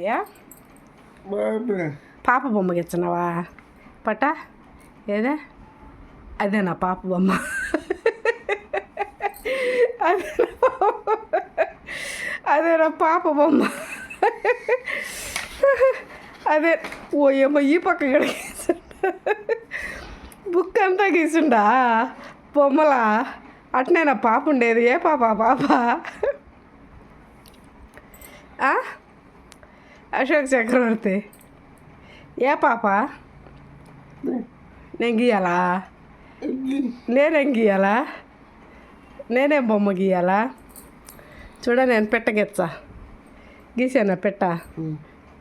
అయ్యా పాప బొమ్మ గీస్తున్నావా పట? ఏదే? అదేనా పాప బొమ్మ. పాప- అదేనా పాప బొమ్మ. అదే ఓ ఏమో ఈ పక్క బుక్ అంతా గీసిండా బొమ్మలా? అట్నేనా పాప ఉండేది. ఏ పాప పాప? ఆ? అశోక్ చక్రవర్తి ఏ పాప నేను గీయాలా నేనేం గీయాలా నేనేం బొమ్మ గీయాలా చూడ నేను పెట్ట గెచ్చా గీసానా పెట్ట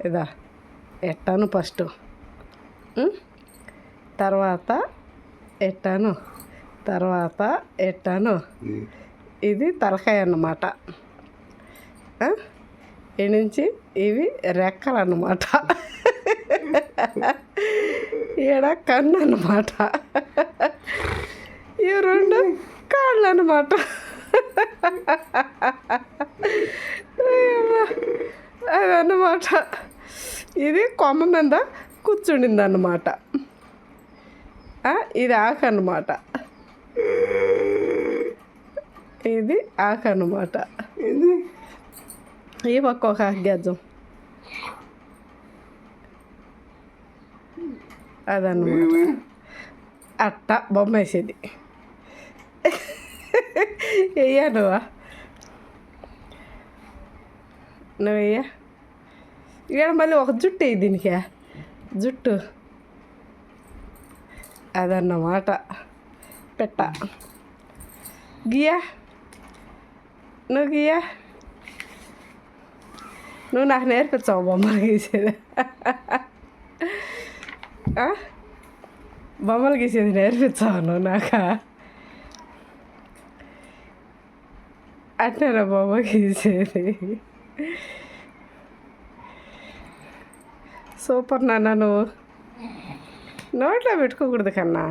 ఇదా ఎట్టాను ఫస్ట్? తర్వాత ఎట్టాను తర్వాత ఎట్టాను ఇది తలకాయ అన్నమాట? ఈ నుంచి ఇవి రెక్కలు అన్నమాట ఈడ కన్ను అన్నమాట ఈ రెండు కాళ్ళు అన్నమాట అదన్నమాట. ఇది కొమ్మ మీద కూర్చుండింది అన్నమాట ఇది ఆకు అన్నమాట ఇది ఆకు అన్నమాట ఇది ఈ పక్క ఒక గెజ్జం అదన్నమాట అట్ట బొమ్మ వేసేది వెయ్యా నువ్వా నువ్వు వెయ్యా ఇక్కడ మళ్ళీ ఒక జుట్టు వేయి దీనికి జుట్టు అదన్నమాట పెట్ట గియా నువ్వు గియా నువ్వు నాకు నేర్పించావు బొమ్మలు గీసేది బొమ్మలు గీసేది నేర్పించావు నువ్వు నాకు అట్నేనా బొమ్మ గీసేది సూపర్ నాన్న నువ్వు నోట్లో పెట్టుకోకూడదు కన్నా